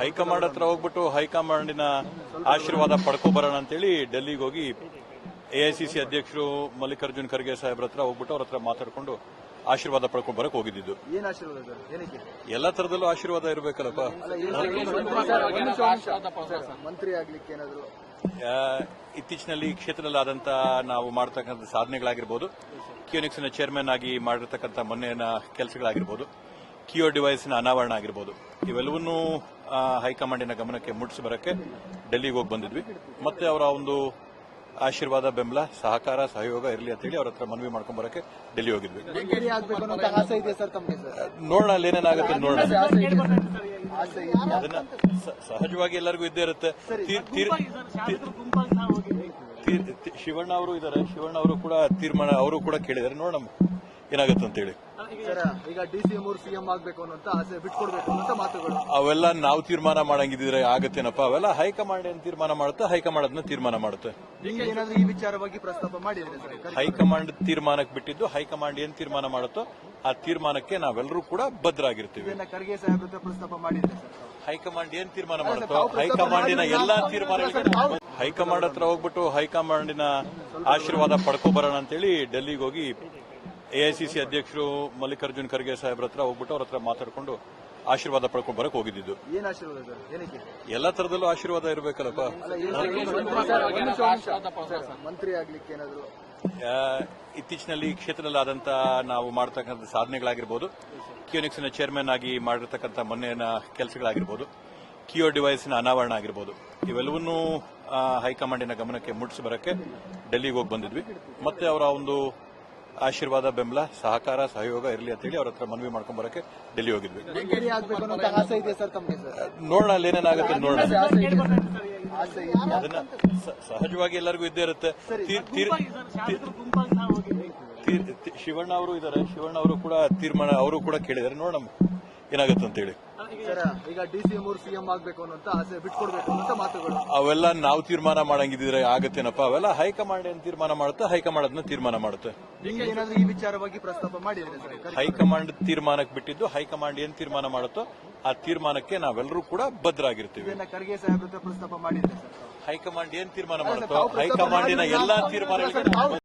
High command ಹತ್ರ ಹೋಗ್ಬಿಟ್ಟು ಹೈಕಮಾಂಡಿನ ಆಶೀರ್ವಾದ ಪಡ್ಕೊಬರೋಣ ಅಂತೇಳಿ ಡೆಲ್ಲಿಗೆ ಹೋಗಿ ಎಐಸಿಸಿ ಅಧ್ಯಕ್ಷರು ಮಲ್ಲಿಕಾರ್ಜುನ್ ಖರ್ಗೆ ಸಾಹೇಬ್ರ ಹತ್ರ ಹೋಗ್ಬಿಟ್ಟು ಅವ್ರ ಹತ್ರ ಮಾತಾಡ್ಕೊಂಡು ಆಶೀರ್ವಾದ ಪಡ್ಕೊಂಡು ಬರಕ್ ಹೋಗಿದ್ದು ಎಲ್ಲ ಆಶೀರ್ವಾದ ಸರ್ ಏನಕ್ಕೆ? ಎಲ್ಲಾ ತರದಲ್ಲೂ ಆಶೀರ್ವಾದ ಇರಬೇಕಲ್ಲಪ್ಪ. ಇತ್ತೀಚಿನಲ್ಲಿ ಈ ಕ್ಷೇತ್ರದಲ್ಲಾದಂತ ನಾವು ಮಾಡತಕ್ಕಂಥ ಸಾಧನೆಗಳಾಗಿರ್ಬೋದು. ಕ್ಯೂನಿಕ್ಸ್ನ ಚೇರ್ಮನ್ ಆಗಿ ಮಾಡಿರ್ತಕ್ಕಂಥ ಮೊನ್ನೆನ ಕೆಲಸಗಳಾಗಿರ್ಬೋದು. ಕಿಯೋ ಡಿವೈಸ್ನ ಅನಾವರಣ ಆಗಿರ್ಬೋದು. ಇವೆಲ್ಲವನ್ನೂ ಹೈಕಮಾಂಡಿನ ಗಮನಕ್ಕೆ ಮುಟ್ಟಿಸಿ ಬರಕ್ಕೆ ಡೆಲ್ಲಿಗೆ ಹೋಗಿ ಬಂದಿದ್ವಿ. ಮತ್ತೆ ಅವರ ಒಂದು ಆಶೀರ್ವಾದ, ಬೆಂಬಲ, ಸಹಕಾರ, ಸಹಯೋಗ ಇರಲಿ ಅಂತೇಳಿ ಅವ್ರ ಹತ್ರ ಮನವಿ ಮಾಡ್ಕೊಂಡ್ ಬರಕ್ಕೆ ಡೆಲ್ಲಿ ಹೋಗಿದ್ವಿ. ನೋಡೋಣ, ಅಲ್ಲಿ ಏನೇನಾಗುತ್ತೆ ನೋಡೋಣ. ಅದನ್ನ ಸಹಜವಾಗಿ ಎಲ್ಲರಿಗೂ ಇದ್ದೇ ಇರುತ್ತೆ. ಶಿವಣ್ಣ ಅವರು ಇದ್ದಾರೆ. ಶಿವಣ್ಣ ಅವರು ಕೂಡ ತೀರ್ಮಾನ, ಅವರು ಕೂಡ ಕೇಳಿದ್ದಾರೆ. ನೋಡೋಣ ಏನಾಗುತ್ತೆ ಅಂತೇಳಿ. ಸರ್ ಈಗ ಡಿ ಸಿ ಎಂ ಸಿಎಂ ಆಗ್ಬೇಕು ಅನ್ನೋಂತ ಆಸೆ ಬಿಟ್ಕೊಡ್ಬೇಕು ಅನ್ನೋಂತ ಮಾತುಗಳು. ಅವೆಲ್ಲ ನಾವು ತೀರ್ಮಾನ ಮಾಡಂಗಿದ್ರೆ ಆಗತ್ತೇನಪ್ಪ? ಅವೆಲ್ಲ ಹೈಕಮಾಂಡ್ ಏನ್ ತೀರ್ಮಾನ ಮಾಡುತ್ತೆ? ಹೈಕಮಾಂಡ್ ಅದನ್ನ ತೀರ್ಮಾನ ಮಾಡುತ್ತೆ. ಈ ವಿಚಾರವಾಗಿ ಪ್ರಸ್ತಾಪ ಮಾಡಿದ್ರೆ ಸರ್ ಹೈಕಮಾಂಡ್ ತೀರ್ಮಾನಕ್ಕೆ ಬಿಟ್ಟಿದ್ದು ಹೈಕಮಾಂಡ್ ಏನ್ ತೀರ್ಮಾನ ಮಾಡುತ್ತೋ ಆ ತೀರ್ಮಾನಕ್ಕೆ ನಾವೆಲ್ಲರೂ ಕೂಡ ಬದ್ಧರಾಗಿರ್ತೀವಿ ಖರ್ಗೆ ಪ್ರಸ್ತಾಪ ಮಾಡಿದ್ರೆ ಹೈಕಮಾಂಡ್ ಏನ್ ತೀರ್ಮಾನ ಮಾಡುತ್ತೋ? ಹೈಕಮಾಂಡಿನ ಎಲ್ಲಾ ತೀರ್ಮಾನ ಹೈಕಮಾಂಡ್ ಹತ್ರ ಹೋಗ್ಬಿಟ್ಟು ಹೈಕಮಾಂಡಿನ ಆಶೀರ್ವಾದ ಪಡ್ಕೊಬರೋಣ ಅಂತೇಳಿ ಡೆಲ್ಲಿಗೆ ಹೋಗಿ ಎಐಸಿಸಿ ಅಧ್ಯಕ್ಷರು ಮಲ್ಲಿಕಾರ್ಜುನ್ ಖರ್ಗೆ ಸಾಹೇಬ್ರ ಹತ್ರ ಹೋಗ್ಬಿಟ್ಟು ಅವ್ರ ಹತ್ರ ಮಾತಾಡ್ಕೊಂಡು ಆಶೀರ್ವಾದ ಪಡ್ಕೊಂಡು ಬರಕ್ ಹೋಗಿದ್ದು ಎಲ್ಲ ಆಶೀರ್ವಾದ ಸರ್? ಏನಕ್ಕೆ? ಎಲ್ಲಾ ತರದಲ್ಲೂ ಆಶೀರ್ವಾದ ಇರಬೇಕಲ್ಲಪ್ಪ. ಮಂತ್ರಿ ಆಗ್ಲಿಕ್ಕೆ ಏನಾದ್ರು? ಇತ್ತೀಚಿನಲ್ಲಿ ಈ ಕ್ಷೇತ್ರದಲ್ಲಾದಂತ ನಾವು ಮಾಡತಕ್ಕಂಥ ಸಾಧನೆಗಳಾಗಿರ್ಬೋದು. ಕ್ಯೂನಿಕ್ಸ್ನ ಚೇರ್ಮನ್ ಆಗಿ ಮಾಡಿರ್ತಕ್ಕಂಥ ಮೊನ್ನೆನ ಕೆಲಸಗಳಾಗಿರ್ಬೋದು. ಕಿಯೋ ಡಿವೈಸ್ನ ಅನಾವರಣ ಆಗಿರ್ಬೋದು. ಇವೆಲ್ಲವನ್ನೂ ಹೈಕಮಾಂಡಿನ ಗಮನಕ್ಕೆ ಮುಟ್ಟಿಸಿ ಬರಕ್ಕೆ ಡೆಲ್ಲಿಗೆ ಹೋಗಿ ಬಂದಿದ್ವಿ. ಮತ್ತೆ ಅವರ ಒಂದು ಆಶೀರ್ವಾದ ಬೆಂಬಲ ಸಹಕಾರ ಸಹಯೋಗ ಇರಲಿ ಅಂತೇಳಿ ಅವ್ರ ಹತ್ರ ಮನವಿ ಮಾಡ್ಕೊಂಡ್ ಬರಕ್ಕೆ ಡೆಲ್ಲಿ ಹೋಗಿದ್ವಿ. ಮಂತ್ರಿ ಆಗ್ಬೇಕು ಅನ್ನೋ ಆಸೆ ಇದೆ ಸರ್ ತಮಗೆ ಸರ್? ನೋಡೋಣ ಅಲ್ಲಿ ಏನೇನಾಗುತ್ತೆ ನೋಡೋಣ. ಆಸೆ ಆಸೆ ಇದೆ ಅದನ್ನ ಸಹಜವಾಗಿ ಎಲ್ಲರಿಗೂ ಇದ್ದೇ ಇರುತ್ತೆ. ಶಿವಣ್ಣ ಅವರು ಇದ್ದಾರೆ. ಶಿವಣ್ಣ ಅವರು ಕೂಡ ತೀರ್ಮಾನ ಅವರು ಕೂಡ ಕೇಳಿದ್ದಾರೆ. ನೋಡೋಣ ಏನಾಗುತ್ತೆ ಅಂತೇಳಿ. ಸರ್ ಈಗ ಡಿ ಸಿ ಸಿಎಂ ಆಗ್ಬೇಕು ಅನ್ನೋಂತ ಆಸೆ ಬಿಟ್ಕೊಡ್ಬೇಕು ಅಂತ ಮಾತುಗಳು. ಅವೆಲ್ಲ ನಾವು ತೀರ್ಮಾನ ಮಾಡಂಗಿದ್ರೆ ಆಗತ್ತೇನಪ್ಪ? ಅವೆಲ್ಲ ಹೈಕಮಾಂಡ್ ಏನ್ ತೀರ್ಮಾನ ಮಾಡುತ್ತೆ? ಹೈಕಮಾಂಡ್ ಅದನ್ನ ತೀರ್ಮಾನ ಮಾಡುತ್ತೆ. ಏನಾದ್ರೂ ಈ ವಿಚಾರವಾಗಿ ಪ್ರಸ್ತಾಪ ಮಾಡಿದ್ರೆ ಸರ್ ಹೈಕಮಾಂಡ್ ತೀರ್ಮಾನಕ್ಕೆ ಬಿಟ್ಟಿದ್ದು ಹೈಕಮಾಂಡ್ ಏನ್ ತೀರ್ಮಾನ ಮಾಡುತ್ತೋ ಆ ತೀರ್ಮಾನಕ್ಕೆ ನಾವೆಲ್ಲರೂ ಕೂಡ ಬದ್ಧರಾಗಿರ್ತೀವಿ ಖರ್ಗೆ ಸಾಹೇಬ್ರ ಪ್ರಸ್ತಾಪ ಮಾಡಿದ್ರೆ ಸರ್. ಹೈಕಮಾಂಡ್ ಏನ್ ತೀರ್ಮಾನ ಮಾಡುತ್ತೋ? ಹೈಕಮಾಂಡಿನ ಎಲ್ಲಾ ತೀರ್ಮಾನಗಳು